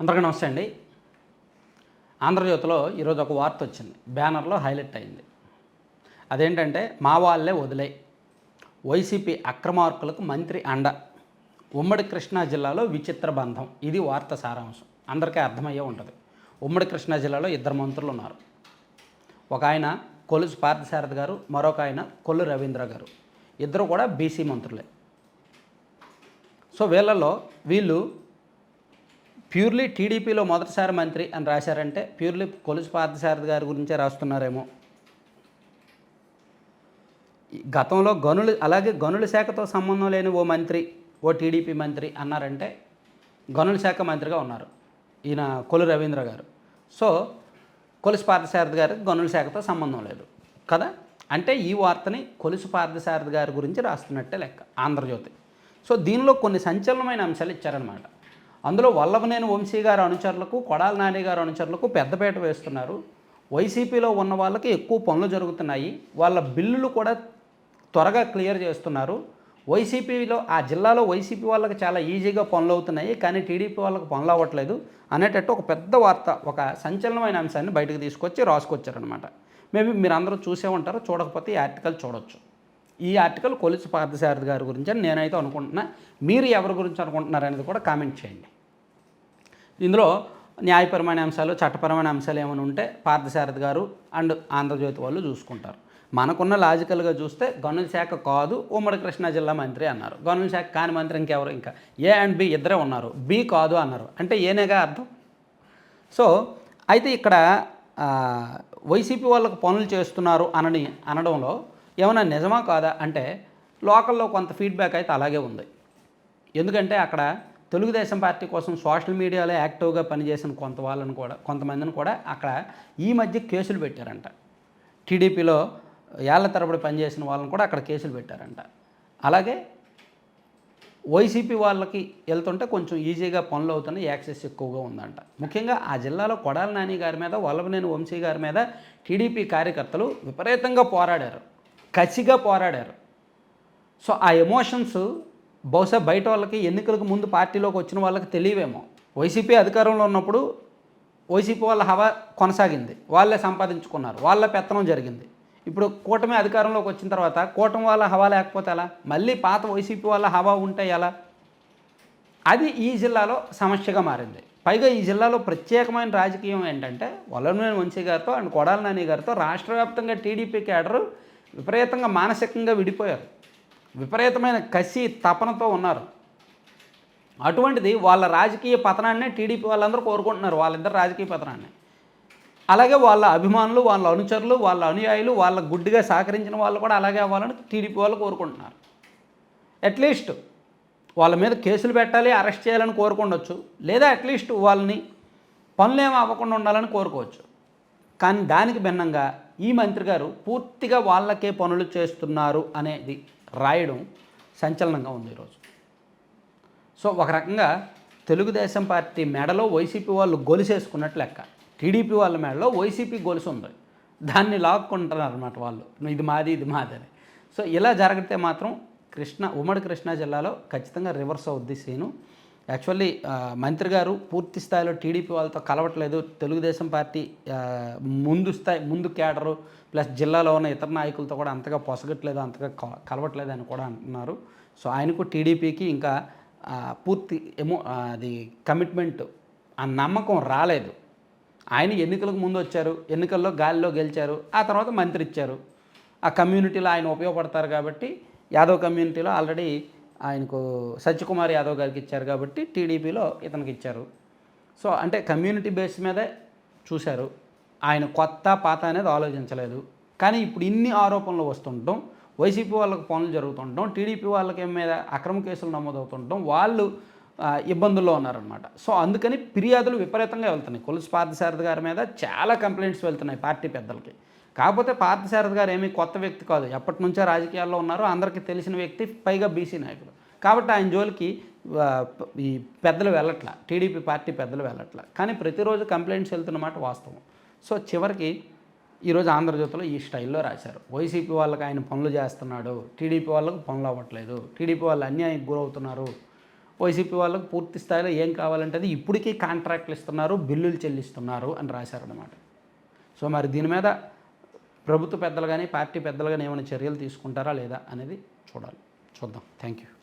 అందరికీ నమస్తే అండి. ఆంధ్రజ్యోతిలో ఈరోజు ఒక వార్త వచ్చింది. బ్యానర్లో హైలైట్ అయింది. అదేంటంటే మా వాళ్ళే వదిలే వైసీపీ అక్రమార్కులకు మంత్రి అండ. ఉమ్మడి కృష్ణా జిల్లాలో విచిత్ర బంధం. ఇది వార్త సారాంశం. అందరికీ అర్థమయ్యే ఉంటుంది. ఉమ్మడి కృష్ణా జిల్లాలో ఇద్దరు మంత్రులు ఉన్నారు. ఒక ఆయన కొలుసు పార్థసారథి గారు మరొక ఆయన కొల్లు రవీంద్ర గారు. ఇద్దరు కూడా బీసీ మంత్రులే. సో వీళ్ళలో వీళ్ళు ప్యూర్లీ టీడీపీలో మొదటిసారి మంత్రి అని రాశారంటే ప్యూర్లీ కొలుసు పార్థసారథి గారి గురించే రాస్తున్నారేమో. గతంలో గనులు అలాగే గనుల శాఖతో సంబంధం లేని ఓ మంత్రి ఓ టీడీపీ మంత్రి అన్నారంటే గనుల శాఖ మంత్రిగా ఉన్నారు ఈయన కొలు రవీంద్ర గారు. సో కొలుసు పార్థసారథి గారికి గనుల శాఖతో సంబంధం లేదు కదా? అంటే ఈ వార్తని కొలుసు పార్థసారథి గారి గురించి రాస్తున్నట్టే లెక్క ఆంధ్రజ్యోతి. సో దీనిలో కొన్ని సంచలనమైన అంశాలు ఇచ్చారనమాట అందులో వల్లభనేని వంశీ గారి అనుచరులకు కొడాల నాని గారి అనుచరులకు పెద్దపేట వేస్తున్నారు. వైసీపీలో ఉన్న వాళ్ళకి ఎక్కువ పనులు జరుగుతున్నాయి. వాళ్ళ బిల్లులు కూడా త్వరగా క్లియర్ చేస్తున్నారు. వైసీపీలో ఆ జిల్లాలో వైసీపీ వాళ్ళకి చాలా ఈజీగా పనులు అవుతున్నాయి కానీ టీడీపీ వాళ్ళకి పనులు అవ్వట్లేదు అనేటట్టు ఒక పెద్ద వార్త ఒక సంచలనమైన అంశాన్ని బయటకు తీసుకొచ్చి రాసుకొచ్చారనమాట మేబీ మీరు అందరూ చూసే ఉంటారు చూడకపోతే ఈ ఆర్టికల్ చూడొచ్చు. ఈ ఆర్టికల్ కొలిసి పార్థసారథి గారి గురించి అని నేనైతే అనుకుంటున్నా. మీరు ఎవరి గురించి అనుకుంటున్నారు అనేది కూడా కామెంట్ చేయండి. ఇందులో న్యాయపరమైన అంశాలు చట్టపరమైన అంశాలు ఏమైనా ఉంటే పార్థసారథి గారు అండ్ ఆంధ్రజ్యోతి వాళ్ళు చూసుకుంటారు. మనకున్న లాజికల్గా చూస్తే గనుల శాఖ కాదు ఉమ్మడి కృష్ణా జిల్లా మంత్రి అన్నారు. గనుల శాఖ కాని మంత్రి ఇంకెవరు? ఇంకా ఏ అండ్ బి ఇద్దరే ఉన్నారు. బి కాదు అన్నారు. అంటే ఏనేగా అర్థం? సో అయితే ఇక్కడ వైసీపీ వాళ్ళకు పనులు చేస్తున్నారు అనని అనడంలో ఏమైనా నిజమా కాదా? అంటే లోకల్లో కొంత ఫీడ్బ్యాక్ అయితే అలాగే ఉంది. ఎందుకంటే అక్కడ తెలుగుదేశం పార్టీ కోసం సోషల్ మీడియాలో యాక్టివ్గా పనిచేసిన కొంత వాళ్ళని కూడా కొంతమందిని కూడా అక్కడ ఈ మధ్య కేసులు పెట్టారంట. టీడీపీలో ఏళ్ళ తరబడి పనిచేసిన వాళ్ళని కూడా అక్కడ కేసులు పెట్టారంట. అలాగే వైసీపీ వాళ్ళకి వెళ్తుంటే కొంచెం ఈజీగా పనులు అవుతున్నాయి యాక్సెస్ ఎక్కువగా ఉందంట. ముఖ్యంగా ఆ జిల్లాలో కొడాల నాని గారి మీద వల్లభనేని వంశీ గారి మీద టీడీపీ కార్యకర్తలు విపరీతంగా పోరాడారు. కసిగా పోరాడారు. సో ఆ ఎమోషన్స్ బహుశా బయట వాళ్ళకి ఎన్నికలకు ముందు పార్టీలోకి వచ్చిన వాళ్ళకి తెలియవేమో. వైసీపీ అధికారంలో ఉన్నప్పుడు వైసీపీ వాళ్ళ హవా కొనసాగింది. వాళ్ళే సంపాదించుకున్నారు. వాళ్ళ పెత్తనం జరిగింది. ఇప్పుడు కూటమి అధికారంలోకి వచ్చిన తర్వాత కూటమి వాళ్ళ హవా లేకపోతే ఎలా? మళ్ళీ పాత వైసీపీ వాళ్ళ హవా ఉంటే ఎలా? అది ఈ జిల్లాలో సమస్యగా మారింది. పైగా ఈ జిల్లాలో ప్రత్యేకమైన రాజకీయం ఏంటంటే వల్లనేని వంశీ గారితో అండ్ కొడాల నాని గారితో రాష్ట్ర వ్యాప్తంగా టీడీపీ క్యాడరు విపరీతంగా మానసికంగా విడిపోయారు. విపరీతమైన కసి తపనతో ఉన్నారు. అటువంటిది వాళ్ళ రాజకీయ పతనాన్నే టీడీపీ వాళ్ళందరూ కోరుకుంటున్నారు. వాళ్ళిద్దరు రాజకీయ పతనాన్ని. అలాగే వాళ్ళ అభిమానులు వాళ్ళ అనుచరులు వాళ్ళ అనుయాయులు వాళ్ళ గుడ్డిగా సహకరించిన వాళ్ళు కూడా అలాగే అవ్వాలని టీడీపీ వాళ్ళు కోరుకుంటున్నారు. అట్లీస్ట్ వాళ్ళ మీద కేసులు పెట్టాలి అరెస్ట్ చేయాలని కోరుకుండొచ్చు. లేదా అట్లీస్ట్ వాళ్ళని పనులేం అవ్వకుండా ఉండాలని కోరుకోవచ్చు. కానీ దానికి భిన్నంగా ఈ మంత్రి గారు పూర్తిగా వాళ్ళకే పనులు చేస్తున్నారు అనేది రాయడం సంచలనంగా ఉంది ఈరోజు. సో ఒక రకంగా తెలుగుదేశం పార్టీ మెడలో వైసీపీ వాళ్ళు గొలుసేసుకున్నట్లు లెక్క. టీడీపీ వాళ్ళ మెడలో వైసీపీ గొలుసు ఉంది. దాన్ని లాక్కుంటున్నారు అనమాట వాళ్ళు ఇది మాది ఇది మాది అని సో ఇలా జరిగితే మాత్రం కృష్ణ ఉమ్మడి కృష్ణా జిల్లాలో ఖచ్చితంగా రివర్స్ అవుద్ది సీను. యాక్చువల్లీ మంత్రి గారు పూర్తి స్థాయిలో టీడీపీ వాళ్ళతో కలవట్లేదు. తెలుగుదేశం పార్టీ ముందు స్థాయి ముందు కేడరు ప్లస్ జిల్లాలో ఉన్న ఇతర నాయకులతో కూడా అంతగా పొసగట్లేదు అంతగా క- కలవట్లేదు అని కూడా అంటున్నారు. సో ఆయనకు టీడీపీకి ఇంకా పూర్తి ఎమో అది కమిట్మెంట్ ఆ నమ్మకం రాలేదు. ఆయన ఎన్నికలకు ముందు వచ్చారు ఎన్నికల్లో గాలిలో గెలిచారు ఆ తర్వాత మంత్రి ఇచ్చారు. ఆ కమ్యూనిటీలో ఆయన ఉపయోగపడతారు కాబట్టి యాదవ్ కమ్యూనిటీలో ఆల్రెడీ ఆయనకు సత్యకుమార్ యాదవ్ గారికి ఇచ్చారు కాబట్టి టీడీపీలో ఇతనికి ఇచ్చారు. సో అంటే కమ్యూనిటీ బేస్ మీదే చూశారు. ఆయన కొత్త పాత అనేది ఆలోచించలేదు. కానీ ఇప్పుడు ఇన్ని ఆరోపణలు వస్తుండటం వైసీపీ వాళ్ళకి పనులు జరుగుతుండటం టీడీపీ వాళ్ళకి మీద అక్రమ కేసులు నమోదవుతుండటం వాళ్ళు ఇబ్బందుల్లో ఉన్నారనమాట సో అందుకని ఫిర్యాదులు విపరీతంగా వెళ్తున్నాయి. కొలుసు పార్థసారథి గారి మీద చాలా కంప్లైంట్స్ వెళ్తున్నాయి పార్టీ పెద్దలకి. కాకపోతే పార్థసారథి గారు ఏమీ కొత్త వ్యక్తి కాదు. ఎప్పటి నుంచో రాజకీయాల్లో ఉన్నారో అందరికీ తెలిసిన వ్యక్తి పైగా బీసీ నాయకులు కాబట్టి ఆయన జోలికి ఈ పెద్దలు వెళ్ళట్ల. టీడీపీ పార్టీ పెద్దలు వెళ్ళట్ల. కానీ ప్రతిరోజు కంప్లైంట్స్ వెళ్తున్నమాట వాస్తవం. సో చివరికి ఈరోజు ఆంధ్రజ్యోతిలో ఈ స్టైల్లో రాశారు. వైసీపీ వాళ్ళకి ఆయన పనులు చేస్తున్నాడు. టీడీపీ వాళ్ళకు పనులు అవ్వట్లేదు. టీడీపీ వాళ్ళు అన్యాయం గురవుతున్నారు. వైసీపీ వాళ్ళకు పూర్తి స్థాయిలో ఏం కావాలంటే అది ఇప్పటికీ కాంట్రాక్ట్లు ఇస్తున్నారు బిల్లులు చెల్లిస్తున్నారు అని రాశారనమాట సో మరి దీని మీద ప్రభుత్వ పెద్దలు కానీ పార్టీ పెద్దలు కానీ ఏమైనా చర్యలు తీసుకుంటారా లేదా అనేది చూడాలి. చూద్దాం. Thank you